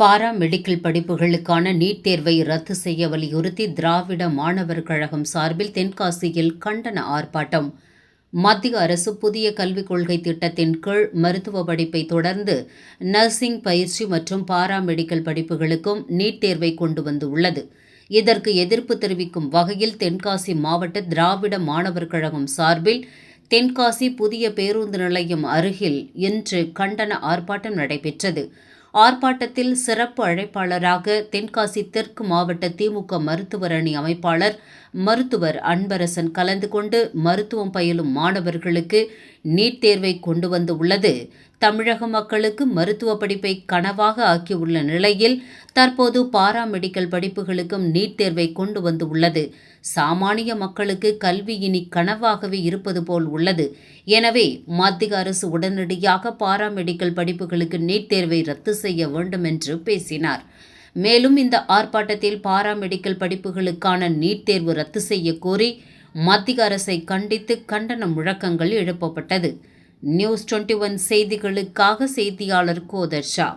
பாரா medical படிப்புகளுக்கான NEET தேர்வை ரத்து செய்ய வலியுறுத்தி திராவிட மாணவர் கழகம் சார்பில் தென்காசியில் கண்டன ஆர்ப்பாட்டம். மத்திய அரசு புதிய கல்விக் கொள்கை திட்டத்தின் கீழ் மருத்துவ படிப்பை தொடர்ந்து நர்சிங் பயிற்சி மற்றும் பாரா மெடிக்கல் படிப்புகளுக்கும் நீட் தேர்வை கொண்டு வந்துள்ளது. இதற்கு எதிர்ப்பு தெரிவிக்கும் வகையில் தென்காசி மாவட்ட திராவிட மாணவர் கழகம் சார்பில் தென்காசி புதிய பேருந்து நிலையம் அருகில் இன்று கண்டன ஆர்ப்பாட்டம் நடைபெற்றது. ஆர்ப்பாட்டத்தில் சிறப்பு அழைப்பாளராக தென்காசி தெற்கு மாவட்ட திமுக மருத்துவர் அணி அமைப்பாளர் மருத்துவர் அன்பரசன் கலந்து கொண்டு மருத்துவம் பயிலும் மாணவர்களுக்கு நீட் தேர்வை கொண்டு வந்து உள்ளது. தமிழக மக்களுக்கு மருத்துவ படிப்பை கனவாக ஆக்கியுள்ள நிலையில் தற்போது பாரா மெடிக்கல் படிப்புகளுக்கும் நீட் தேர்வை கொண்டு வந்து உள்ளது சாமானிய மக்களுக்கு கல்வி இனி கனவாகவே இருப்பது போல் உள்ளது. எனவே மத்திய அரசு உடனடியாக பாரா மெடிக்கல் படிப்புகளுக்கு நீட் தேர்வை ரத்து செய்ய வேண்டும் என்று பேசினார். மேலும் இந்த ஆர்ப்பாட்டத்தில் பாரா மெடிக்கல் படிப்புகளுக்கான நீட் தேர்வு ரத்து செய்ய கோரி மத்திய அரசை கண்டித்து கண்டன முழக்கங்கள் எழுப்பப்பட்டது. நியூஸ் டுவெண்ட்டி ஒன் செய்திகளுக்காக செய்தியாளர் கோதர்ஷா